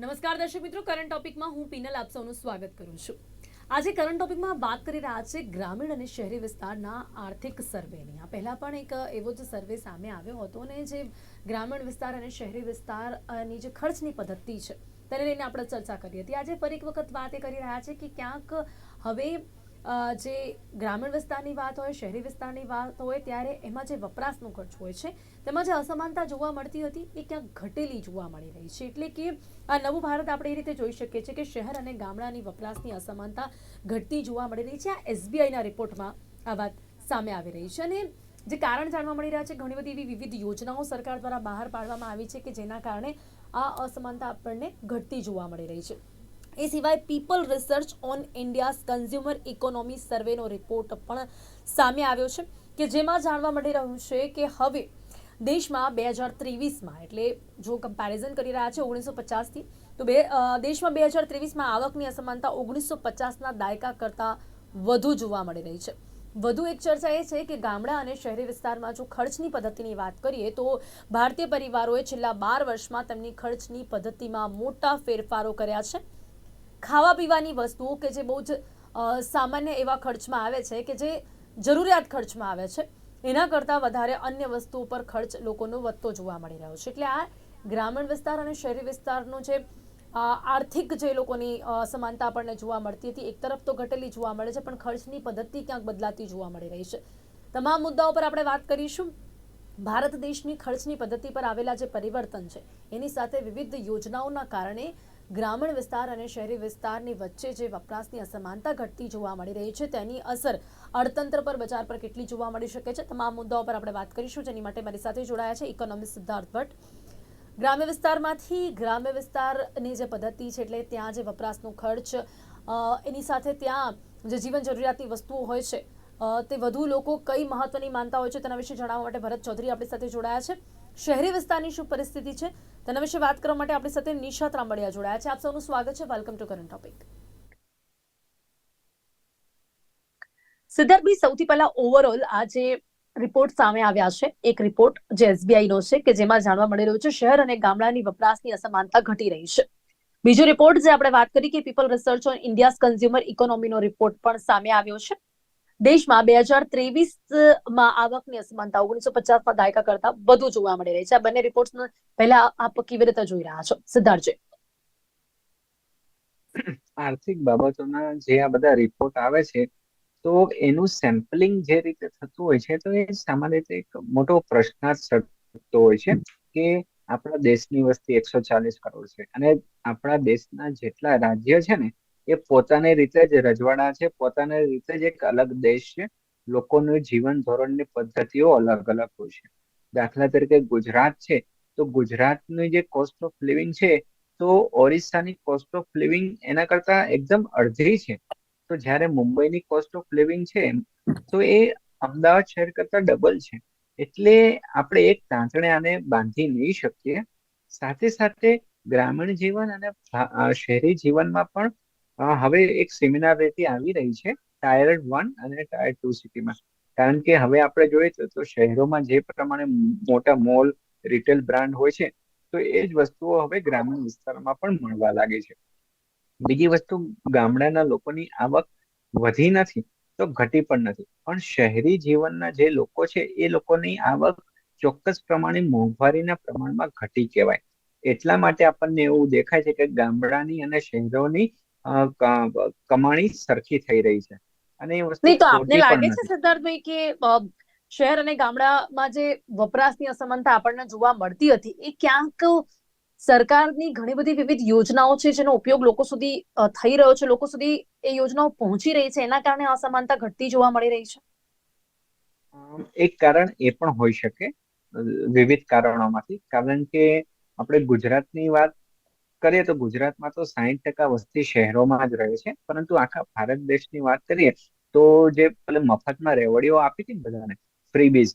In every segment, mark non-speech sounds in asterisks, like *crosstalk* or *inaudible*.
નમસ્કાર દર્શક મિત્રો કરંટ ટોપિકમાં હું પીનલ આપ સૌનું સ્વાગત કરું છું. આજે કરંટ ટોપિકમાં વાત કરી રહ્યા છે ગ્રામીણ અને શહેરી વિસ્તારના આર્થિક સર્વેની આ પહેલાં પણ એક એવો જ સર્વે સામે આવ્યો હતો અને જે ગ્રામીણ વિસ્તાર અને શહેરી વિસ્તારની જે ખર્ચની પદ્ધતિ છે, તેને લઈને આપણે ચર્ચા કરી હતી. આજે ફરી એક વખત વાત એ કરી રહ્યા છે કે ક્યાંક હવે જે ગ્રામીણ વિસ્તારની વાત હોય, શહેરી વિસ્તારની વાત હોય, ત્યારે એમાં જે વપરાશનો ખર્ચ હોય છે, તેમાં જે અસમાનતા જોવા મળતી હતી, એ ક્યાંક ઘટેલી જોવા મળી રહી છે. એટલે કે આ નવું ભારત આપણે એ રીતે જોઈ શકીએ છીએ કે શહેર અને ગામડાની વપરાશની અસમાનતા ઘટતી જોવા મળી રહી છે. આ એસબીઆઈના રિપોર્ટમાં આ વાત સામે આવી રહી છે અને જે કારણ જાણવા મળી રહ્યા છે, ઘણી બધી એવી વિવિધ યોજનાઓ સરકાર દ્વારા બહાર પાડવામાં આવી છે કે જેના કારણે આ અસમાનતા આપણને ઘટતી જોવા મળી રહી છે. એ સિવાય people research on India's consumer economy સર્વેનો report પણ સામે આવ્યો છે કે જેમાં જાણવા મળી રહ્યું છે કે હવે દેશમાં બે હજાર ત્રેવીસમાં, એટલે જો કમ્પેરિઝન કરી રહ્યા છે ઓગણીસો પચાસથી, તો બે દેશમાં બે હજાર ત્રેવીસમાં આવકની અસમાનતા ઓગણીસો પચાસના દાયકા કરતાં વધુ જોવા મળી રહી છે. વધુ એક ચર્ચા એ છે કે ગામડા અને શહેરી વિસ્તારમાં જો ખર્ચની પદ્ધતિની વાત કરીએ તો ભારતીય પરિવારોએ છેલ્લા બાર વર્ષમાં તેમની ખર્ચની પદ્ધતિમાં મોટા ફેરફારો કર્યા છે. ખાવા પીવાની વસ્તુઓ કે જે બહુ જ સામાન્ય એવા ખર્ચમાં આવે છે કે જે જરૂરિયાત ખર્ચમાં આવે છે, એના કરતાં વધારે અન્ય વસ્તુઓ પર ખર્ચ લોકોનો વધતો જોવા મળી રહ્યો છે. એટલે આ ગ્રામીણ વિસ્તાર અને શહેરી વિસ્તારનો જે આર્થિક જે લોકોની સમાનતા આપણને જોવા મળતી હતી, એક તરફ તો ઘટેલી જોવા મળે છે, પણ ખર્ચની પદ્ધતિ ક્યાંક બદલાતી જોવા મળી રહી છે. તમામ મુદ્દાઓ પર આપણે વાત કરીશું. ભારત દેશની ખર્ચની પદ્ધતિ પર આવેલા જે પરિવર્તન છે, એની સાથે વિવિધ યોજનાઓના કારણે ગ્રામીણ વિસ્તાર અને શહેરી વિસ્તારની વચ્ચે જે વપરાશની અસમાનતા ઘટતી જોવા મળી રહી છે, તેની અસર અર્થતંત્ર પર, બજાર પર કેટલી જોવા મળી શકે છે, તમામ મુદ્દાઓ પર આપણે વાત કરીશું, જેની માટે મારી સાથે જોડાયા છે ઇકોનોમિસ્ટ સિદ્ધાર્થ ભટ્ટ. ગ્રામ્ય વિસ્તારમાંથી ગ્રામ્ય વિસ્તારની જે પદ્ધતિ છે, એટલે ત્યાં જે વપરાશનો ખર્ચ એની સાથે ત્યાં જે જીવન જરૂરિયાતની વસ્તુઓ હોય છે તે વધુ લોકો કઈ મહત્વની માનતા હોય છે, તેના વિશે જણાવવા માટે ભરત ચૌધરી આપણી સાથે જોડાયા છે. શહેરી વિસ્તારની શું પરિસ્થિતિ છે તેના વિશે વાત કરવા માટે આપણી સાથે નિશાત ત્રાંબડિયા જોડાયા છે. આપ સૌનું સ્વાગત છે. વેલકમ ટુ કરંટ ટોપિક સિદ્ધાર્થભાઈ, સૌથી પહેલા ઓવરઓલ આ જે રિપોર્ટ સામે આવ્યા છે. એક રિપોર્ટ જે એસબીઆઈ નો છે કે જેમાં જાણવા મળી રહ્યું છે શહેર અને ગામડાની વપરાશની અસમાનતા ઘટી રહી છે. બીજો રિપોર્ટ જે આપણે વાત કરી કે people research on India's consumer ઇકોનોમીનો report પણ સામે આવ્યો છે. દેશમાં બે હજાર ત્રેવીસમાં આવકની અસમાનતા ઓગણીસો પચાસ ના દાયકા કરતા વધુ જોવા મળી રહી છે. આ બંને રિપોર્ટ પહેલા આપ કેવી રીતે જોઈ રહ્યા છો? સિદ્ધાર્થજી આર્થિક બાબતોના જે આ બધા રિપોર્ટ આવે છે, તો એનું સેમ્પલિંગ જે રીતે થતું હોય છે, તો એ સામાન્ય રીતે એક મોટો પ્રશ્નાર્થ સર્જતો હોય છે કે આપણા દેશની વસ્તી એકસો ચાલીસ કરોડ છે અને આપણા દેશના જેટલા રાજ્ય છે ને એ પોતાની રીતે જ રજવાડા છે, પોતાની રીતે જ એક અલગ દેશ છે. લોકોનું જીવન ધોરણની પદ્ધતિઓ અલગ અલગ હોય છે. દાખલા તરીકે ગુજરાત છે, તો ગુજરાતની જે કોસ્ટ ઓફ લિવિંગ છે, તો ઓરિસ્સાની કોસ્ટ ઓફ લિવિંગ એના કરતા એકદમ અડધી છે. તો જ્યારે મુંબઈની કોસ્ટ ઓફ લિવિંગ છે, તો એ અમદાવાદ શહેર કરતા ડબલ છે. એટલે આપણે એક તાંતણે આને બાંધી નહીં શકીએ. સાથે સાથે ગ્રામીણ જીવન અને શહેરી જીવનમાં પણ હવે એક સિમિલારિટી આવી રહી છે ટાયર વન અને ટાયર ટુ સિટીમાં કારણ કે હવે આપણે જોઈએ તો શહેરોમાં જે પ્રમાણે મોટા મોલ રિટેલ બ્રાન્ડ હોય છે, તો એ જ વસ્તુઓ હવે ગ્રામીણ વિસ્તારમાં પણ મળવા લાગે છે. બીજી વસ્તુ, ગામડાના લોકોની આવક વધી નથી, તો ઘટી પણ નથી. પણ શહેરી જીવનના જે લોકો છે, એ લોકોની આવક ચોક્કસ પ્રમાણે મોંઘવારીના પ્રમાણમાં ઘટી કહેવાય. એટલા માટે આપણને એવું દેખાય છે કે ગામડાની અને શહેરોની કમાણી સરખી થઈ રહી છે. અને એ વસ્તુ તો આપને લાગે છે સિદ્ધાર્થભાઈ કે શહેર અને ગામડામાં જે વપરાશની અસમાનતા આપણને જોવા મળતી હતી એ ક્યાંક સરકારની ઘણી બધી વિવિધ યોજનાઓ છે જેનો ઉપયોગ લોકો સુધી થઈ રહ્યો છે લોકો સુધી એ યોજનાઓ પહોંચી રહી છે એના કારણે અસમાનતા ઘટતી જોવા મળી રહી છે? એક કારણ એ પણ હોઈ શકે વિવિધ કારણોમાંથી. કારણ કે આપણે ગુજરાતની વાત કરીએ તો ગુજરાતમાં તો સાહીઠ ટકા વસ્તી શહેરોમાં જ રહે છે. પરંતુ આખા ભારત દેશની વાત કરીએ તો જે પેલે મફતમાં રેવડીઓ આપી હતી ને બધાને ફ્રીબીઝ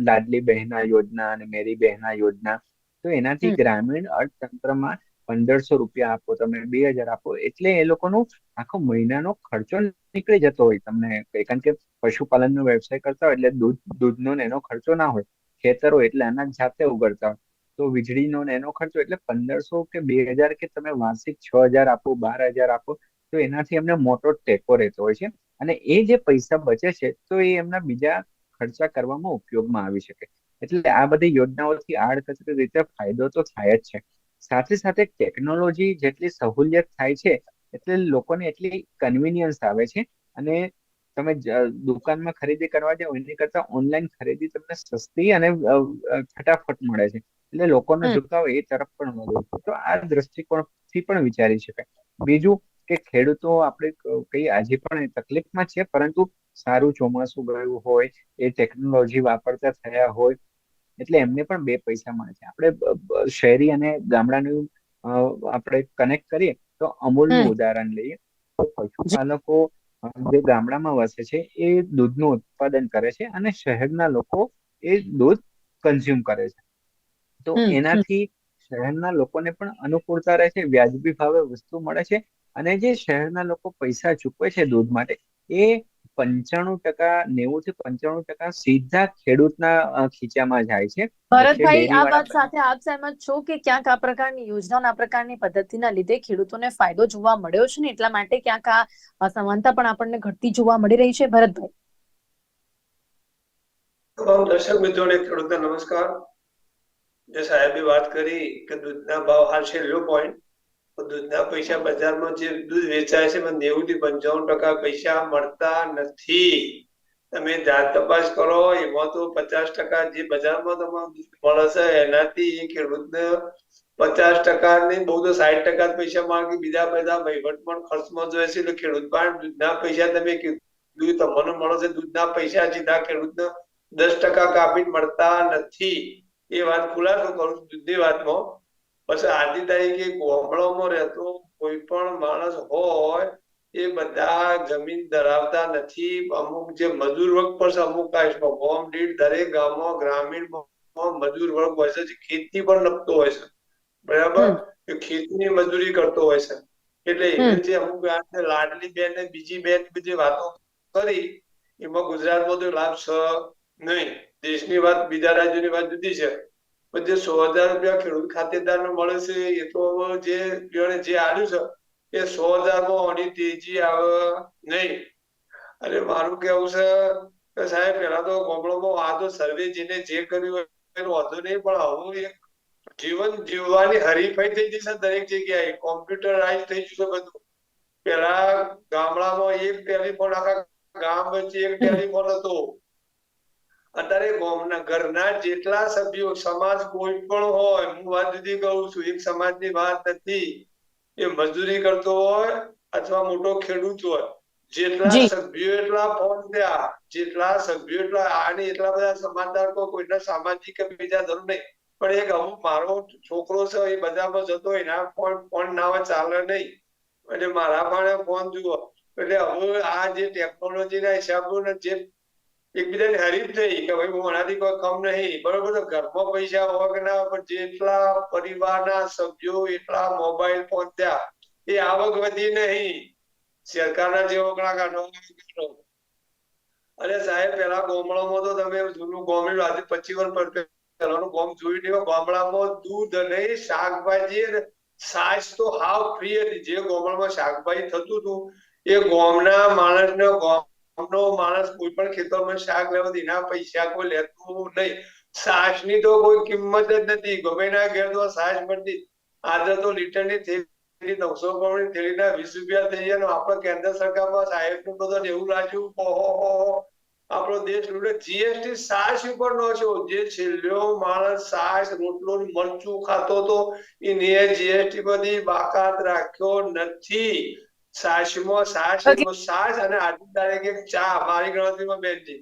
લાડલી બહેના યોજના અને મેરી બહેના યોજના તો એનાથી. ગ્રામીણ અર્થતંત્રમાં પંદરસો રૂપિયા આપો તમે બે હજાર આપો એટલે એ લોકોનો આખો મહિનાનો ખર્ચો નીકળી જતો હોય તમને. કઈ કારણ કે પશુપાલનનો વ્યવસાય કરતા હોય એટલે દૂધ દૂધનો ને એનો ખર્ચો ના હોય. ખેતર હોય એટલે અનાજ જાતે ઉગડતા હોય. તો વીજળીનો એનો ખર્ચો એટલે પંદરસો કે બે હજાર કે તમે વાર્ષિક છ હજાર આપો, બાર હજાર આપો, તો એનાથી એમને મોટો ટેકો રહેતો હોય છે. અને એ જે પૈસા બચે છે, તો એ એમના બીજા ખર્ચા કરવામાં ઉપયોગમાં આવી શકે. એટલે આ બધી યોજનાઓથી આડકતરી રીતે ફાયદો તો થાય જ છે. સાથે સાથે ટેકનોલોજી જેટલી સહુલિયત થાય છે, એટલે લોકોને એટલી કન્વિનિયન્સ આવે છે. અને તમે દુકાનમાં ખરીદી કરવા જાઓ, એની કરતા ઓનલાઈન ખરીદી તમને સસ્તી અને ફટાફટ મળે છે. એટલે લોકોનો ઝુકાવ એ તરફ પણ વધુ તો આ દ્રષ્ટિકોણથી પણ વિચારી શકાય. બીજું કે ખેડૂતો આપણે કઈ આજે પણ તકલીફમાં છે પરંતુ સારું ચોમાસું ગયું હોય એ ટેકનોલોજી વાપરતા થયા હોય એટલે એમને પણ બે પૈસા મળે છે. આપણે શહેરી અને ગામડાનું આપણે કનેક્ટ કરીએ તો અમૂલનું ઉદાહરણ લઈએ. પશુપાલકો જે ગામડામાં વસે છે એ દૂધનું ઉત્પાદન કરે છે અને શહેરના લોકો એ દૂધ કન્ઝ્યુમ કરે છે. તો. એનાથી શહેરના લોકોને પણ અનુકૂળતા રહે છે વ્યાજબી ભાવે વસ્તુ મળે છે અને જે શહેરના લોકો પૈસા ચૂકવે છે દૂધ માટે એ પંચાણું ટકા નેવું થી પંચાણું ટકા સીધા ખેડૂતના ખીચામાં જાય છે. ભરતભાઈ આ વાત સાથે આપ સહેમત છો કે ક્યાંક આ પ્રકારની યોજનાઓ આ પ્રકારની પદ્ધતિના લીધે ખેડૂતોને ફાયદો જોવા મળ્યો છે ને? એટલા માટે ક્યાંક આ અસમાનતા પણ આપણને ઘટતી જોવા મળી રહી છે. ભરતભાઈ. દર્શક મિત્રોને ખેડૂતને નમસ્કાર. જે સાહેબે વાત કરી કે દૂધના ભાવ હાલ છેલ્લો પોઈન્ટ દૂધના પૈસા બજારમાં જે દૂધ વેચાય છે, એમાં નેવું થી પંચાવન ટકા પૈસા મળતા નથી. તમે જાત તપાસ કરો, એમાં તો પચાસ ટકા જે બજારમાં તમારું દૂધ મળે છે એનાથી એ ખેડૂતને પચાસ ટકા ને બહુ તો સાઠ ટકા પૈસા માંગી, બીજા બધા પણ ખર્ચમાં જોઈએ છે. એટલે ખેડૂત પણ દૂધના પૈસા તમે કીધું તમને મળે છે દૂધના પૈસા સીધા ખેડૂતને દસ ટકા કાપી મળતા નથી. એ વાત ખુલાસો કરું છું વાતમાં. પછી આજની તારીખે ગામડામાં રહેતો કોઈ પણ માણસ હોય એ બધા જમીન ધરાવતા નથી. અમુક જે મજૂર વર્ગ પર છે અમુક કાસ્ટમાં ગામ દીઠ દરેક ગામમાં ગ્રામીણ મજૂર વર્ગ હોય છે જે ખેતી પણ નપતો હોય છે. બરાબર? ખેતીની મજૂરી કરતો હોય છે. એટલે જે અમુક લાડલી બેન ને બીજી બેન જે વાતો કરી એમાં ગુજરાતમાં તો લાભ છે નહીં. દેશની વાત બીજા રાજ્યોની વાત જુદી છે. પણ જે સો હજાર રૂપિયા ખેડૂત ખાતેદાર મળે છે એ તો જે જે આવ્યું છે એ સો હજારમાં ઓની તેજી આવે નહીં. અને મારું કેવું છે કે સાહેબ પેલા તો ગામડામાં આ તો સર્વે જેને જે કર્યું હોય એનો વાંધો નહીં પણ હવે એક જીવન જીવવાની હરીફાઈ થઈ ગઈ છે દરેક જગ્યાએ. કોમ્પ્યુટરાઇઝ થઈ જશે બધું. પેલા ગામડામાં એક ટેલિફોન આખા ગામ વચ્ચે એક *laughs* ટેલિફોન હતો. અત્યારે ગામના ઘરના જેટલા સભ્યો સમાજ કોઈ પણ હોય હું વાત જુદી કહું છું એક સમાજની વાત નથી. એ મજૂરી કરતો હોય અથવા મોટો ખેડૂત હોય જેટલા સભ્યો એટલા ફોન થયા જેટલા સભ્યો એટલા આને એટલા બધા સમાજદાર કોઈના સામાજિક કે બીજા જરૂર નહીં. પણ એક અમુક મારો છોકરો છે એ બધામાં જતો હોય ના ફોન ફોન ના હોય ચાલે નહીં. એટલે મારા પણ ફોન જુઓ. એટલે હવે આ જે ટેકનોલોજી ના હિસાબો ને જે એકબીજાની હરીફ થઈ કે ભાઈ આનાથી કોઈ કમ નહીં. બરોબર તો ઘરમાં પૈસા હોવા કે ના પણ જેટલા પરિવારના સભ્યો એટલા મોબાઈલ થયા, એ આવક વધી નહીં. સરકારના જેવો કાઢો અરે સાહેબ, પેલા ગામડામાં તો તમે જૂનું ગામડું આજે પચીસ વર્ષ પેલાનું ગામ જોઈ લ્યો ગામડામાં દૂધ અને શાકભાજી અને સાસ તો હાવ ફ્રી હતી. જે ગામડામાં શાકભાજી થતું હતું, એ ગામના માણસને ગામનો માણસ કોઈ પણ ખેતરમાં શાક લેવા એના પૈસા કોઈ લેતું નહીં. છાશની તો કોઈ કિંમત જ નથી. ગમે ના ઘેર તો છાશ મળતી. આજે તો લીટરની થેલી નવસો ની થેલીના વીસ રૂપિયા થઈ ગયા આપડે કેન્દ્ર સરકારમાં સાહેબનું બધા એવું ઓહો આપણો દેશ લૂટે જીએસટી સાસ ઉપર નો છે જે છેલ્લો માણસ સાસ, રોટલો ને મરચું ખાતો તો એને જીએસટી બધી બાકાત રાખ્યો નથી. સાસમાં સાસ Okay. સાસ અને આજની તારીખે ચા મારી ગણતરીમાં બેનજી.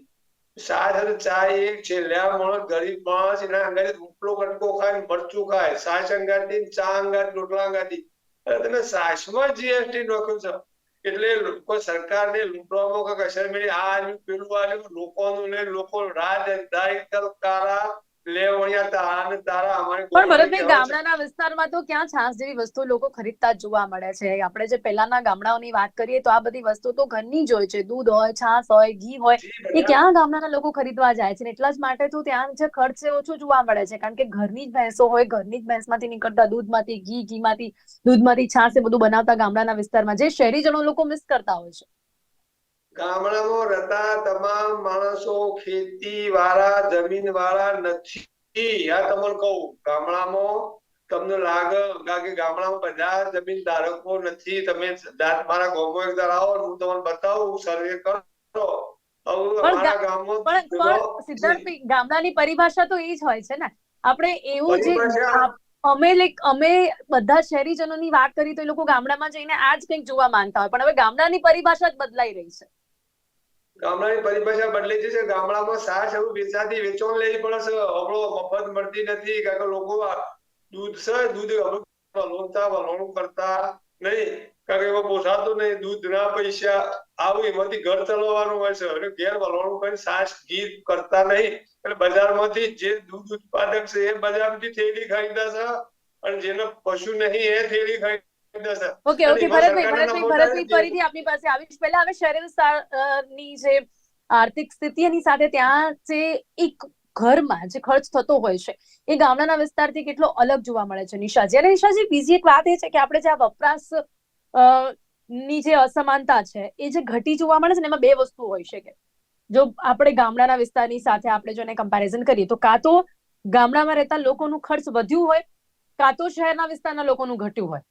સાસ અને ચા એ છેલ્લા માણસ ગરીબ માણસ એના અંગારે ઉપલો કટકો ખાય મરચું ખાય. સાસ અંગાતી ચા અંગાત રોટલા અરે તમે સાસમાં જીએસટી નાખ્યું છે. એટલે લોકો સરકારને લૂંટવામાં કઈ અસર મળી આ આવ્યું પેલું આવ્યું લોકોનું ને લોકો રાજ અંધારી પણ ભરતભાઈ ગામડાના વિસ્તારમાં તો ક્યાં છાસ જેવી વસ્તુ લોકો ખરીદતા જોવા મળે છે. આપણે જે પહેલાના ગામડાઓની વાત કરીએ તો આ બધી વસ્તુ તો ઘરની જ હોય છે. દૂધ હોય છાસ હોય ઘી હોય એ ક્યાં ગામડાના લોકો ખરીદવા જાય છે? એટલા જ માટે તો ત્યાં જે ખર્ચ ઓછો જોવા મળે છે. કારણ કે ઘરની જ ભેંસો હોય ઘરની જ ભેંસમાંથી નીકળતા દૂધમાંથી ઘી ઘીમાંથી દૂધમાંથી છાસ એ બધું બનાવતા ગામડાના વિસ્તારમાં જે શહેરીજનો લોકો મિસ કરતા હોય છે. ગામડામાં રહેતા તમામ માણસો ખેતી વાળા જમીન વાળા નથી. આ તમને કહું ગામડામાં તમને લાગે કે ગામડામાં બધા જમીન ધારકો નથી. તમે મારા ગામમાં એક આવો હું તમને બતાવું સર્વે કરો. ગામડાની પરિભાષા તો એ જ હોય છે ને. આપણે એવું જે અમે લાઈક અમે બધા શહેરીજનોની વાત કરી તો એ લોકો ગામડામાં જઈને આ જ કંઈક જોવા માંગતા હોય. પણ હવે ગામડાની પરિભાષા જ બદલાઈ રહી છે. ગામડાની પરિભાષા બદલી છે. ગામડામાં સાસ એવું વેચાતી વેચવા લેવી પડે છે. મફત મળતી નથી. કારણ કે લોકો દૂધ છે, દૂધ વલોણતા વલોણું કરતા નહીં. કારણ કે એમાં પોસાતું નહીં. દૂધના પૈસા આવું એમાંથી ઘર ચલાવવાનું હોય છે. અને ઘેર વલોણું કરી સાસ ઘી કરતા નહીં. એટલે બજારમાંથી જે દૂધ ઉત્પાદક છે, એ બજારમાંથી થેલી ખરીદે છે. અને જેને પશુ નહીં, એ થેલી છે ઓકે ઓકે ભરતભાઈ ભરતભાઈ ભરતભાઈ ફરીથી આપની પાસે આવીશ. પહેલા હવે શહેરી વિસ્તારની જે આર્થિક સ્થિતિ એની સાથે ત્યાં જે એક ઘરમાં જે ખર્ચ થતો હોય છે એ ગામડાના વિસ્તારથી કેટલો અલગ જોવા મળે છે નિશા. જ્યારે નિશાજી બીજી એક વાત એ છે કે આપણે જે આ વપરાશની જે અસમાનતા છે એ જે ઘટી જોવા મળે છે ને એમાં બે વસ્તુ હોઈ શકે જો આપણે ગામડાના વિસ્તારની સાથે આપણે જો એને કમ્પેરિઝન કરીએ તો કાં તો ગામડામાં રહેતા લોકોનું ખર્ચ વધ્યું હોય કાં તો શહેરના વિસ્તારના લોકોનું ઘટ્યું હોય.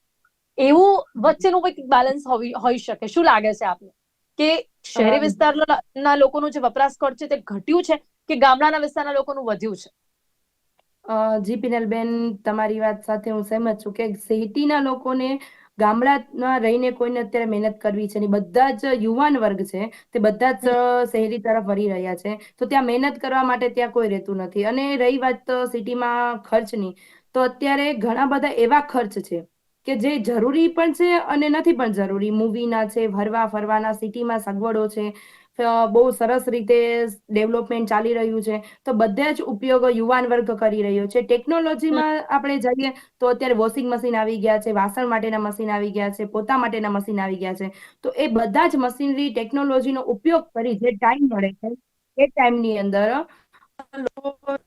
એવું વચ્ચેનું કંઈક બેલેન્સ હોઈ શકે. શું લાગે છે આપને? કે શહેરી વિસ્તારના લોકોનું જે વપરાશ ખર્ચ છે તે ઘટ્યું છે કે ગામડાના વિસ્તારના લોકોનું વધ્યું છે? જી પિનલબેન તમારી વાત સાથે હું સહેમત છું કે સિટીના લોકોને ગામડામાં રહીને કોઈને અત્યારે મહેનત કરવી છે ને બધા જ યુવાન વર્ગ છે તે બધા જ શહેરી તરફ વળી રહ્યા છે. તો ત્યાં મહેનત કરવા માટે ત્યાં કોઈ રહેતું નથી. અને રહી વાત સિટીમાં ખર્ચની તો અત્યારે ઘણા બધા એવા ખર્ચ છે કે જે જરૂરી પણ છે અને નથી પણ જરૂરી. મૂવીના છે ફરવા ફરવાના સિટીમાં સગવડો છે બહુ સરસ રીતે ડેવલપમેન્ટ ચાલી રહ્યું છે. તો બધા જ ઉપયોગો યુવાન વર્ગ કરી રહ્યો છે. ટેકનોલોજીમાં આપણે જઈએ તો અત્યારે વોશિંગ મશીન આવી ગયા છે વાસણ માટેના મશીન આવી ગયા છે પોતા માટેના મશીન આવી ગયા છે. તો એ બધા જ મશીનરી ટેકનોલોજીનો ઉપયોગ કરી જે ટાઈમ મળે છે એ ટાઈમની અંદર લોકો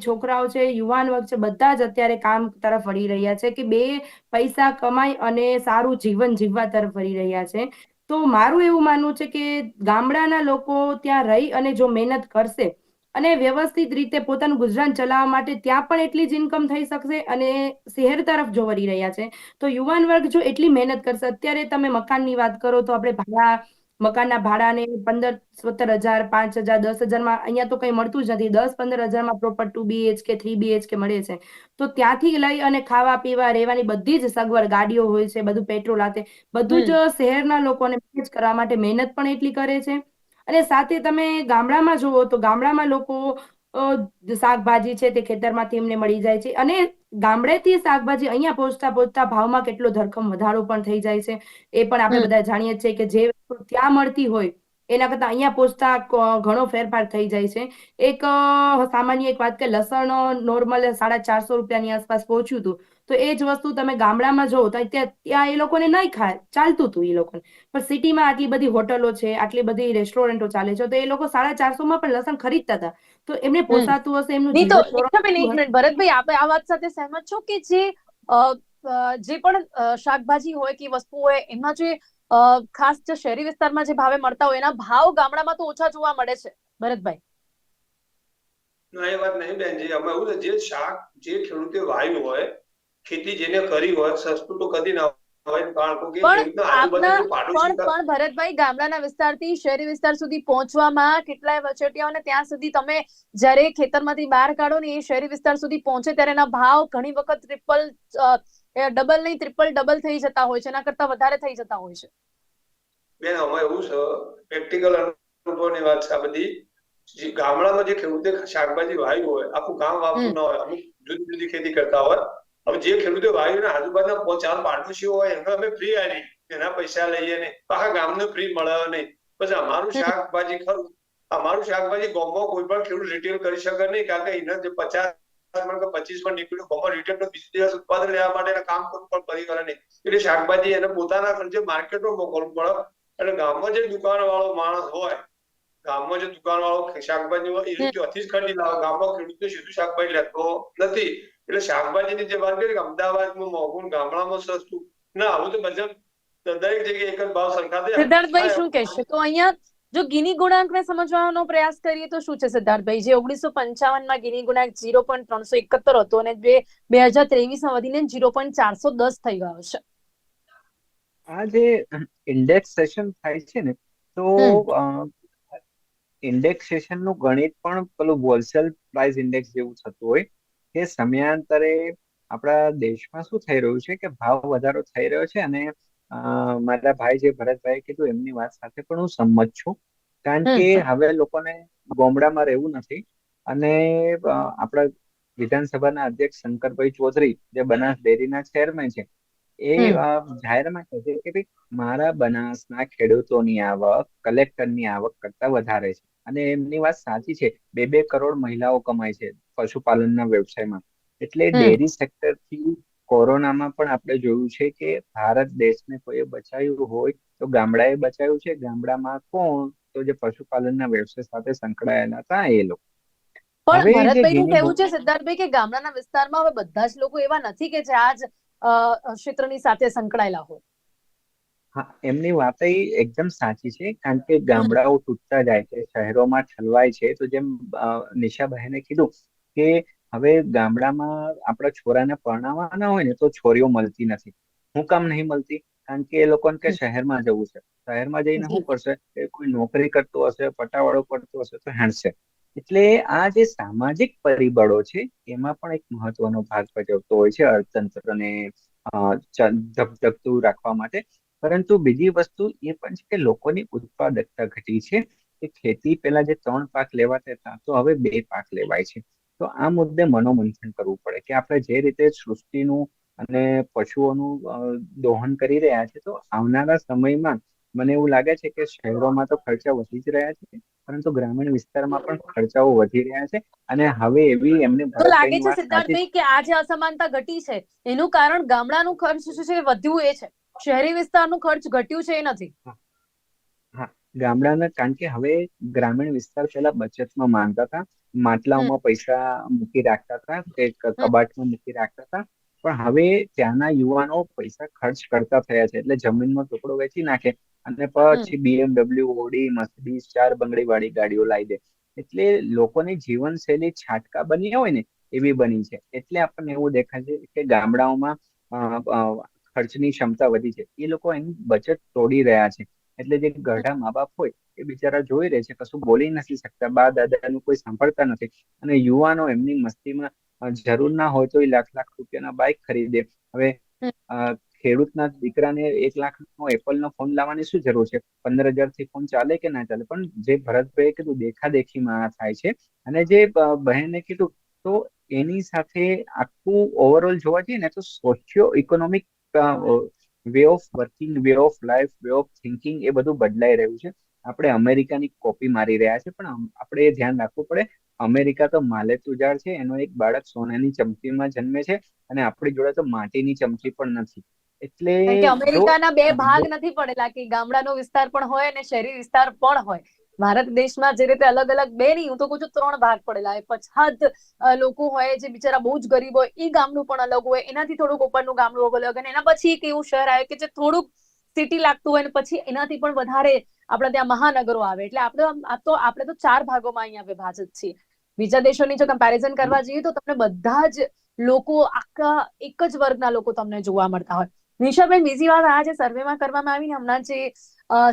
છોકરાઓ છે, યુવાન વર્ગ છે, બધા જ અત્યારે કામ તરફ વળી રહ્યા છે કે બે પૈસા કમાઈ અને સારું જીવન જીવવા તરફ વળી રહ્યા છે. તો મારું એવું માનવું છે કે ગામડાના લોકો ત્યાં રહી અને જો મહેનત કરશે અને વ્યવસ્થિત રીતે પોતાનું ગુજરાન ચલાવવા માટે ત્યાં પણ એટલી જ ઇન્કમ થઈ શકશે અને શહેર તરફ જો વળી રહ્યા છે, તો યુવાન વર્ગ જો એટલી મહેનત કરશે, અત્યારે તમે મકાનની વાત કરો તો આપણે ભાડા મકાનના ભાડાને પંદર સત્તર હજાર પાંચ હજાર દસ હજારમાં અહીંયા તો કંઈ મળતું જ નથી. દસ પંદર હજારમાં proper two BHK three BHK મળે છે. તો ત્યાંથી લઈ અને ખાવા પીવા રહેવાની બધી જ સગવડ ગાડીઓ હોય છે બધું પેટ્રોલ આતે બધું જ શહેરના લોકોને મેનેજ કરવા માટે મહેનત પણ એટલી કરે છે. અને સાથે તમે ગામડામાં જુઓ તો ગામડામાં લોકો શાકભાજી છે તે ખેતરમાંથી એમને મળી જાય છે. અને ગામડેથી શાકભાજી અહીંયા પહોંચતા પહોંચતા ભાવમાં કેટલો ધરખમ વધારો પણ થઈ જાય છે. એ પણ આપણે બધા જાણીએ છીએ કે જે ત્યાં મળતી હોય એના કરતા અહીંયા પહોંચતા ઘણો ફેરફાર થઈ જાય છે. એક સામાન્ય એક વાત કે લસણ નોર્મલ સાડા ચારસો રૂપિયાની આસપાસ પહોંચ્યું હતું તો એ જ વસ્તુ તમે ગામડામાં જોવો તો ત્યાં ત્યાં એ લોકોને નહીં ખાય ચાલતું હતું એ લોકોને. પણ સિટીમાં આટલી બધી હોટલો છે આટલી બધી રેસ્ટોરન્ટો ચાલે છે તો એ લોકો સાડા ચારસો માં પણ લસણ ખરીદતા હતા. તો એમને પોસાતું હશે એમનું નહીં તો એક મિનિટ ભરતભાઈ આપ આ વાત સાથે સહેમત છો કે જે જે પણ શાકભાજી હોય કે વસ્તુ હોય એમાં જે ખાસ જે શહેરી વિસ્તારમાં જે ભાવે મળતા હોય એના ભાવ ગામડામાં તો ઓછા જોવા મળે છે ભરતભાઈ. ના એ વાત નહીં બેનજી. અમે એવું જે શાક જે ખેડૂતે વાવ્યું હોય ખેતી જેને કરી હોય સસ્તું તો કદી ના પણ આપના પણ પણ ભરતભાઈ ગામડાના વિસ્તારથી શહેરી વિસ્તાર સુધી પહોંચવામાં કેટલાય વચેટિયાઓને ત્યાં સુધી તમે જ્યારે ખેતરમાંથી બહાર કાઢો ને એ શહેરી વિસ્તાર સુધી પહોંચે ત્યારે એના ભાવ ઘણી વખત ટ્રિપલ ડબલ નહીં ટ્રિપલ ડબલ થઈ જતા હોય છે. એના કરતા વધારે થઈ જતા હોય છે. બેન એવું છે પ્રેક્ટિકલ અનુભવની વાત છે આ બધી. જે ગામડામાં જે ખેડૂતે શાકભાજી વાવ્યું હોય આખું ગામ વાવતું. ના હોય અમુક જુદી જુદી ખેતી કરતા હોય હવે જે ખેડૂતે વાવ્યું ને આજુબાજુના ચાર પાડોશીઓ હોય એમને અમે ફ્રી આલી એના પૈસા લઈએ ને આખા ગામને ફ્રી મળે નહીં. પછી અમારું શાકભાજી ખરું. અમારું શાકભાજી ગામમાં કોઈ પણ ખેડૂત રિટેલ કરી શકે નહીં. કારણ કે એના જે પચાસ મણ કે પચીસ મણ નીકળ્યું ગામમાં રિટેલ તો બીજા દિવસ ઉત્પાદન લેવા માટે કામ કરવું પણ પરિવારે નહીં. એટલે શાકભાજી એને પોતાના ખર્ચે માર્કેટમાં મોકલવું પડે. એટલે ગામમાં જે દુકાન વાળો માણસ હોય ગામમાં જે દુકાન વાળો શાકભાજી હોય એ ત્યાંથી જ ખરીદી લાવે. ગામમાં ખેડૂત સીધું શાકભાજી લેતો નથી. એટલે શાકભાજીની જે વાત કરી કે અમદાવાદમાં મોંઘું ગામડામાં સસ્તું ના આવું તો બધા દરેક જગ્યાએ એક જ ભાવ સરખા દે સિદ્ધાર્થભાઈ શું કહેશે? તો અહીંયા જો ગિની ગુણાંકને સમજવાનો પ્રયાસ કરીએ તો શું છે સિદ્ધાર્થભાઈ? જે ઓગણીસો પંચાવનમાં ગિની ગુણાંક ઝીરો પોઈન્ટ ત્રણસો એકાત્તર હતો અને બે બે હજાર ત્રેવીસમાં વધીને ઝીરો પોઈન્ટ ચારસો દસ થઈ ગયો છે. આ જે ઇન્ડેક્સેશન થાય છે ને તો ઇન્ડેક્સેશનનું ગણિત પણ પેલું હોલસેલ પ્રાઇસ ઇન્ડેક્સ જેવું થતું હોય. કે સમયાંતરે આપણા દેશમાં શું થઈ રહ્યું છે કે ભાવ વધારો થઈ રહ્યો છે અને મારા ભાઈ જે ભરતભાઈ કીધું એમની વાત સાથે પણ હું સંમત છું. કારણ કે હવે લોકોને ગામડામાં રહેવું નથી અને આપણા વિધાનસભાના અધ્યક્ષ શંકરભાઈ ચૌધરી જે બનાસ ડેરીના ચેરમેન છે એ જાહેરમાં કહે છે કે ભાઈ મારા બનાસના ખેડૂતોની આવક કલેક્ટરની આવક કરતા વધારે છે. અને એમની વાત સાચી છે. બે બે કરોડ મહિલાઓ કમાય છે પશુપાલનના વ્યવસાયમાં. એટલે ડેરી સેક્ટરથી કોરોનામાં પણ આપણે જોયું છે કે ભારત દેશને કોઈએ બચાવ્યું હોય તો ગામડાએ બચાવ્યું છે. ગામડામાં કોણ? તો જે પશુપાલનના વ્યવસાય સાથે સંકળાયેલા હતા એ લોકો. પણ ભરતભાઈનું કહેવું છે સિદ્ધાર્થભાઈ કે ગામડાના વિસ્તારમાં હવે બધા જ લોકો એવા નથી કે જે આજ ક્ષેત્રની સાથે સંકળાયેલા હોય? હા એમની વાત એકદમ સાચી છે કારણ કે ગામડાઓ તૂટતા જાય છે શહેરોમાં ઠલવાય છે તો જેમ અ, નિશાબહેને કીધું કે હવે ગામડામાં આપણા છોરાને પરણાવવાના હોય ને તો છોરીઓ મળતી નથી. હું કામ નહીં મળતી કારણ કે એ લોકોને કે શહેરમાં જવું છે. શહેરમાં જઈને શું કરશે? કે કોઈ નોકરી કરતો હશે પટાવાળો કરતો હશે તો હેણશે એટલે આ જે સામાજિક પરિબળો છે એમાં પણ એક મહત્વનો ભાગ ભજવતો હોય છે અર્થતંત્રને અ, ચ- ધબધબતું રાખવા માટે. પરંતુ બીજી વસ્તુ એ પણ છે કે લોકોની ઉત્પાદકતા ઘટી છે કે ખેતી પહેલા જે ત્રણ પાક લેવાતા હતા તો હવે બે પાક લેવાય છે. તો આ મુદ્દે મનોમંથન કરવું પડે કે આપણે જે રીતે સૃષ્ટિનું અને પશુઓનું દોહન કરી રહ્યા છે તો આવનારા સમયમાં મને એવું લાગે છે કે શહેરોમાં તો ખર્ચા વધી જ રહ્યા છે પરંતુ ગ્રામીણ વિસ્તારમાં પણ ખર્ચાઓ વધી રહ્યા છે અને હવે એવી એમને તો લાગે છે સિદ્ધાર્થભાઈ કે આ જે અસમાનતા ઘટી છે એનું કારણ ગામડાનું ખર્ચ શું છે વધ્યું એ છે. શહેરી વિસ્તારનું ખર્ચ ઘટ્યું છે એ નથી. હા ગામડાના કારણ કે હવે ગ્રામીણ વિસ્તાર પેલા બચતમાં માનતા હતા. માટલાઓમાં પૈસા મૂકી રાખતા હતા કે કબાટમાં મૂકી રાખતા હતા. પણ હવે ત્યાંના યુવાનો પૈસા ખર્ચ કરતા થયા છે એટલે જમીનમાં ટુકડો વેચી નાખે અને પછી બીએમડબલ્યુ ઓડી મર્સિડીઝ ચાર બંગડી વાળી ગાડીઓ લાવી દે. એટલે લોકોની જીવનશૈલી છાટકા બની હોય ને એવી બની છે. એટલે આપણને એવું દેખાય છે કે ગામડાઓમાં ખર્ચની ક્ષમતા વધી છે. એ લોકો એની બચત તોડી રહ્યા છે. એટલે જે ગઢા મા બાપ હોય, એ બિચારા જોઈ રહે છે, કશું બોલી નથી શકતા. બા દાદાનું કોઈ સાંભળતા નથી. અને યુવાનો એમની મસ્તીમાં જરૂર ના હોય તો એ લાખ લાખ રૂપિયાના બાઇક ખરીદે. હવે ખેડૂતના દીકરાને એક લાખ નો એપલ નો ફોન લાવવાની શું જરૂર છે? પંદર હજારથી ફોન ચાલે કે ના ચાલે? પણ જે ભરતભાઈ કીધું દેખા દેખીમાં આ થાય છે. અને જે બહેને કીધું, તો એની સાથે આખું ઓવરઓલ જોવા જઈએ ને, તો socio economic way of working way of life way of thinking એ બધું બદલાઈ રહ્યું છે. આપણે અમેરિકાની કોપી મારી રહ્યા છે પણ આપણે એ ધ્યાન રાખવું પડે અમેરિકા તો માલે તુજાર છે એનો એક બાળક સોનાની ચમચીમાં જન્મે છે અને આપણી જોડે તો માટીની ચમચી પણ નથી. એટલે અમેરિકાના બે ભાગ નથી પડેલા કે ગામડાનો વિસ્તાર પણ હોય અને શહેરી વિસ્તાર પણ હોય. ભારત દેશમાં જે રીતે અલગ અલગ બે નહીં, હું તો કહું છું ત્રણ ભાગ પડેલા હોય. પછાત લોકો હોય જે બિચારા બહુ જ ગરીબ હોય એ ગામનું પણ અલગ હોય. એનાથી થોડુંક ઉપરનું ગામનું અલગ અને એના પછી એક એવું શહેર આવે કે જે થોડુંક સિટી લાગતું હોય અને પછી એનાથી પણ વધારે આપણા ત્યાં મહાનગરો આવે. એટલે આપણે તો આપણે તો ચાર ભાગોમાં અહીંયા વિભાજિત છીએ. બીજા દેશોની જો કમ્પેરિઝન કરવા જઈએ તો તમને બધા જ લોકો આખા એક જ વર્ગના લોકો તમને જોવા મળતા હોય. નિશાબેન, બીજી વાત આ જે સર્વેમાં કરવામાં આવી ને હમણાં જે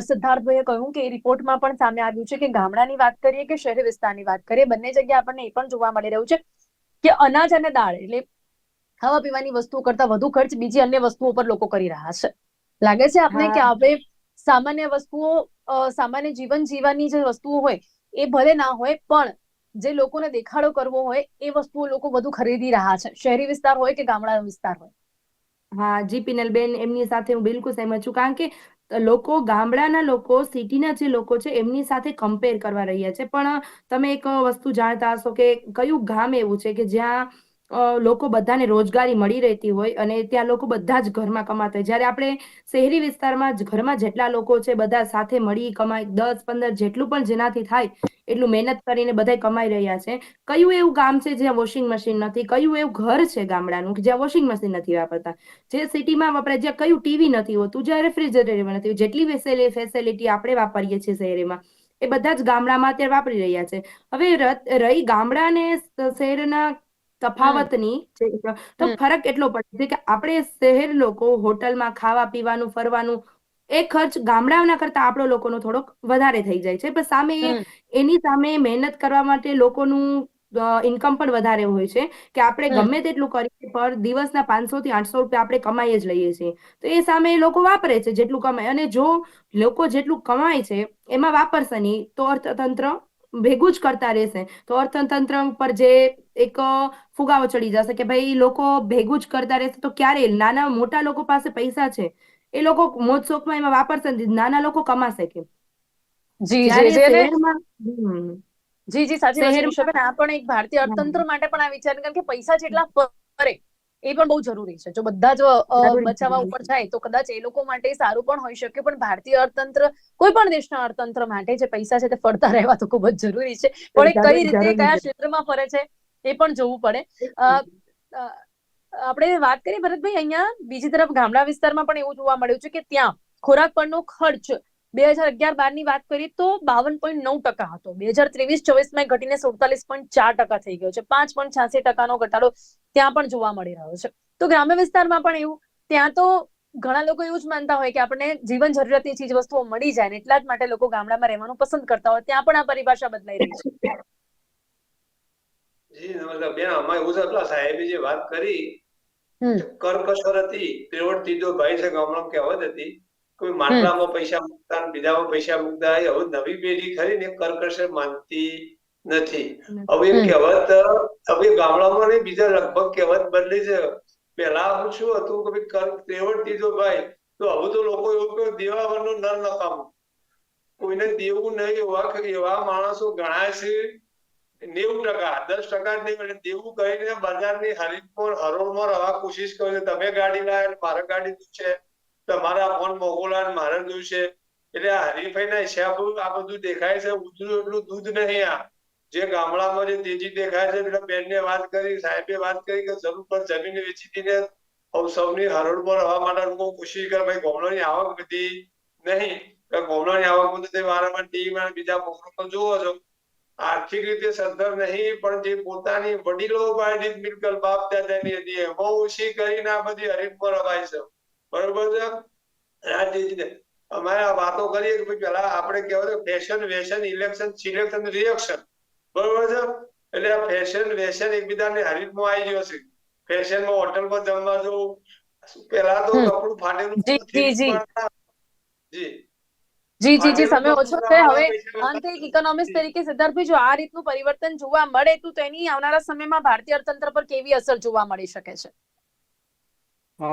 સિદ્ધાર્થભાઈએ કહ્યું કે રિપોર્ટમાં પણ સામે આવ્યું છે કે ગામડાની વાત કરીએ કે શહેરી વિસ્તારની વાત કરીએ બંને જગ્યાએ આપણને એ પણ જોવા મળી રહ્યું છે કે અનાજ અને દાળ એટલે ખાવા પીવાની વસ્તુઓ કરતા વધુ ખર્ચ બીજી અન્ય વસ્તુઓ પર લોકો કરી રહ્યા છે. લાગે છે આપને કે હવે સામાન્ય વસ્તુઓ સામાન્ય જીવન જીવવાની જે વસ્તુઓ હોય એ ભલે ના હોય પણ જે લોકોને દેખાડો કરવો હોય એ વસ્તુઓ લોકો વધુ ખરીદી રહ્યા છે. શહેરી વિસ્તાર હોય કે ગામડાનો વિસ્તાર હોય? હા જી પિનલબેન એમની સાથે હું બિલકુલ સહેમત છું. કારણ કે લોકો, ગામડાના લોકો સિટીના જે લોકો છે, એમની સાથે કમ્પેર કરવા રહ્યા છે. પણ, તમે એક વસ્તુ જાણતા હશો કે કયું ગામ એવું છે કે જ્યાં લોકો બધાને રોજગારી મળી રહેતી હોય અને ત્યાં લોકો બધા જ ઘરમાં કમાતા હોય. જ્યારે આપણે શહેરી વિસ્તારમાં ઘરમાં જેટલા લોકો છે, બધા સાથે મળી કમાય, દસ, પંદર જેટલું પણ જેનાથી થાય એટલું મહેનત કરીને બધા કમાઈ રહ્યા છે. કયું એવું ગામ છે જ્યાં વોશિંગ મશીન નથી? કયું એવું ઘર છે ગામડાનું જ્યાં વોશિંગ મશીન નથી વાપરતા? જે સિટીમાં વાપરાય જ્યાં કયું ટીવી નથી હોતું જ્યાં રેફ્રિજરેટર નથી જેટલી ફેસિલિ- ફેસિલિટી આપણે વાપરીએ છીએ શહેરમાં એ બધા જ ગામડામાં અત્યારે વાપરી રહ્યા છે. હવે રહી ગામડા અને શહેરના તફાવતની તો ફરક એટલો પડે છે કે આપણે શહેર લોકો હોટલમાં ખાવા પીવાનું ફરવાનું એ ખર્ચ ગામડાના કરતા આપણો લોકોનો થોડોક વધારે થઈ જાય છે. પણ સામે એની સામે મહેનત કરવા માટે લોકોનું ઇન્કમ પણ વધારે હોય છે કે આપણે ગમે તેટલું કરીએ પર દિવસના પાંચસો થી આઠસો રૂપિયા આપણે કમાઈ જ લઈએ છીએ. તો એ સામે એ લોકો વાપરે છે જેટલું કમાય. અને જો લોકો જેટલું કમાય છે એમાં વાપરશે નહીં તો અર્થતંત્ર ભેગું જ કરતા રહેશે. તો અર્થતંત્ર પર જે એક ફુગાવો ચડી જશે કે ભાઈ લોકો ભેગું જ કરતા રહેશે તો ક્યારે નાના મોટા લોકો પાસે પૈસા છે. એ લોકો મોજ શોખમાં એમાં વાપરશે નાના લોકો કમાશે કેમ? જી જી જી શહેરમાં જી સાચી વાત આ પણ એક ભારતીય અર્થતંત્ર માટે પણ આ વિચાર કારણ કે પૈસા જેટલા ફરે એ પણ બહુ જરૂરી છે. જો બધા જ બચાવવા ઉપર જાય તો કદાચ એ લોકો માટે સારું પણ હોઈ શકે. પણ ભારતીય અર્થતંત્ર કોઈ પણ દેશના અર્થતંત્ર માટે જે પૈસા છે તે ફરતા રહેવા તો ખૂબ જ જરૂરી છે. પણ એ કઈ રીતે કયા ક્ષેત્રમાં ફરે છે એ પણ જોવું પડે. આપણે વાત કરીએ ભરતભાઈ, અહીંયા બીજી તરફ ગામડા વિસ્તારમાં પણ એવું જોવા મળ્યું છે કે ત્યાં ખોરાક પરનો ખર્ચ બે હજાર અગિયાર બારની વાત કરીએ તો બાવન પોઈન્ટ નવ ટકા હતો. બે હજાર ત્રેવીસ ચોવીસમાં ઘટીને સુડતાલીસ પોઈન્ટ ચાર ટકા થઈ ગયો છે. પાંચ પોઈન્ટ છ્યાસી ટકાનો ઘટાડો ત્યાં પણ જોવા મળી રહ્યો છે. તો ગ્રામ્ય વિસ્તારમાં પણ એવું, ત્યાં તો ઘણા લોકો એવું જ માનતા હોય કે આપણને જીવન જરૂરિયાતની ચીજ વસ્તુઓ મળી જાય એટલા જ માટે લોકો ગામડામાં રહેવાનું પસંદ કરતા હોય. ત્યાં પણ આ પરિભાષા બદલાઈ રહી છે. જી, નમસ્કાર. બેન, આમાં એવું છે સાહેબે જે વાત કરી. કરકસર હતી ત્રેવડ ત્રીજો ભાઈ છે ગામડામાં કહેવત હતી કોઈ માટલામાં પૈસા મૂકતા બીજામાં પૈસા મૂકતા હવે નવી પેઢી ખરી ને કરકસર માનતી નથી. હવે કહેવત હવે ગામડામાં નહીં બીજા લગભગ કહેવત બદલી છે. પેલા હું શું હતું કે કર ત્રેવડ ત્રીજો ભાઈ તો હવે તો લોકો એવું કહે દેવાવરનું નર નકામું. કોઈને દેવું નહીં એવા એવા માણસો ગણાય છે નેવું ટકા, દસ ટકા એટલે દેવું કહીને બજારની હરીફમાં હરોળમાં રહેવા કોશિશ કરે તમે ગાડી લાવ્યા ને મારે ગાડી છે. તમારા ફોન મોકલા મારે દૂર છે. એટલે હરીફાઈ ના હિસાબ આ બધું દેખાય છે. ઉજળું એટલું દૂધ નહીં આ. જે ગામડામાં જે તેજી દેખાય છે બેન ને વાત કરી, સાહેબે વાત કરી કે જરૂર પર જમીન વેચી દીને સૌની પર રહેવા માટે લોકો કોશિશ કરે. ભાઈ, ગામડાની આવક બધી નહીં. ગામડાની આવક બધું વારંવાર ટીવીમાં બીજા પ્રોગ્રામમાં જોવો છો આર્થિક રીતે સદ્ધર નહીં પણ જે પોતાની વડીલો પાસેથી મિલકત બાપ દાદાની હતી એમાં ઓછી કરીને આ બધી હરીફમાં રવાય છે. બરોબર છે? આ અમારે આ વાતો કરીએ કે પેલા આપણે કહેવાય ફેશન વેશન ઇલેક્શન સિલેક્શન રિએક્શન બરોબર છે? એટલે આ ફેશન વેશન એકબીજાને હરીફમાં આવી ગયો છે. ફેશનમાં હોટલમાં જમવા જવું. પેલા તો. કપડું ફાટેલું જી, જી, જી. જી સમય ઓછો છે. હવે અંતે એક ઇકોનોમિક્સ તરીકે સિદ્ધાર્થભાઈ જો આ રીતનું પરિવર્તન જોવા મળે તો તેની આવનારા સમયમાં ભારતીય અર્થતંત્ર પર કેવી અસર જોવા મળી શકે છે? અ,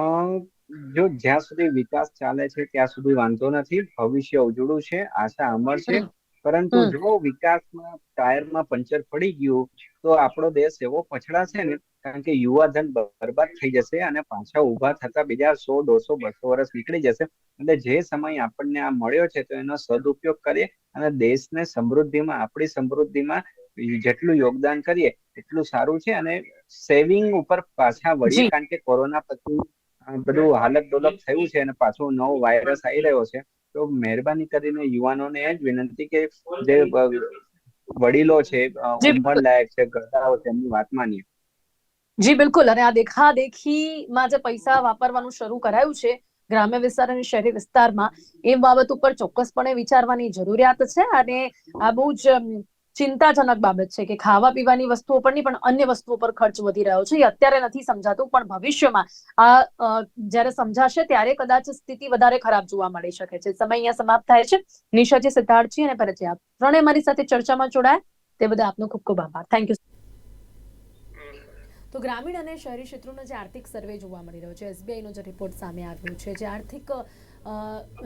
જો જ્યાં સુધી વિકાસ ચાલે છે ત્યાં સુધી વાંધો નથી. ભવિષ્ય ઉજળું છે આશા અમર છે. પરંતુ જો વિકાસમાં ટાયરમાં પંચર પડી ગયું તો આપણો દેશ એવો પછડાશે ને કારણ કે યુવાધન બરબાદ થઈ જશે અને પાછા ઊભા થતા બીજા સો દોસો બસો વર્ષ નીકળી જશે. એટલે જે સમય આપણને આ મળ્યો છે તો એનો સદુપયોગ કરીએ અને દેશને સમૃદ્ધિમાં આપણી સમૃદ્ધિમાં જેટલું યોગદાન કરીએ એટલું સારું છે અને સેવિંગ ઉપર પાછા વળીએ કારણ કે કોરોના પછી બધું હાલત ડોલપ થયું છે અને પાછો નવો વાયરસ આવી રહ્યો છે. તો મહેરબાની કરીને યુવાનોને એ જ વિનંતી કે જે વડીલો છે અ, જી, ઉંમર લાયક છે ગરડાઓ છે એમની વાત માનીએ. જી, બિલકુલ. અને આ દેખા દેખીમાં જે પૈસા વાપરવાનું શરૂ કરાયું છે ગ્રામ્ય વિસ્તાર અને શહેરી વિસ્તારમાં, એ બાબત ઉપર ચોક્કસપણે વિચારવાની જરૂરિયાત છે અને આ બહુ જ ચિંતાજનક બાબત છે કે ખાવા પીવાની વસ્તુઓ પર પણ અન્ય વસ્તુઓ પર ખર્ચ વધી રહ્યો છે. એ અત્યારે નથી સમજાતું, પણ ભવિષ્યમાં આ જ્યારે સમજાશે ત્યારે કદાચ સ્થિતિ વધારે ખરાબ જોવા મળી શકે છે. સમય અહીંયા સમાપ્ત થાય છે. નિશાજી સિદ્ધાર્થજી અને ભરતજી, આપ ત્રણે મારી સાથે ચર્ચામાં જોડાયા. તે બધા આપનો ખૂબ ખૂબ આભાર. થેન્ક યુ તો ગ્રામીણ અને શહેરી ક્ષેત્રોનો જે આર્થિક સર્વે જોવા મળી રહ્યો છે એસબીઆઈનો જે રિપોર્ટ સામે આવ્યો છે, જે આર્થિક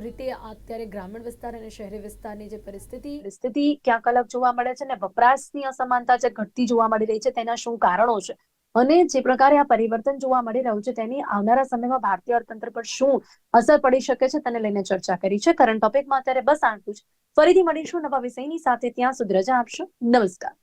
રીતે અત્યારે ગ્રામીણ વિસ્તાર અને શહેરી વિસ્તારની જે પરિસ્થિતિ પરિસ્થિતિ ક્યાંક અલગ જોવા મળે છે ને વપરાશની અસમાનતા જે ઘટતી જોવા મળી રહી છે, તેના શું કારણો છે? અને જે પ્રકારે આ પરિવર્તન જોવા મળી રહ્યું છે, તેની આવનારા સમયમાં ભારતીય અર્થતંત્ર પર શું અસર પડી શકે છે, તેને લઈને ચર્ચા કરી છે. કરંટ ટોપિકમાં અત્યારે બસ આટલું જ. ફરીથી મળીશું નવા વિષયની સાથે. ત્યાં સુધી રજા આપશો. નમસ્કાર.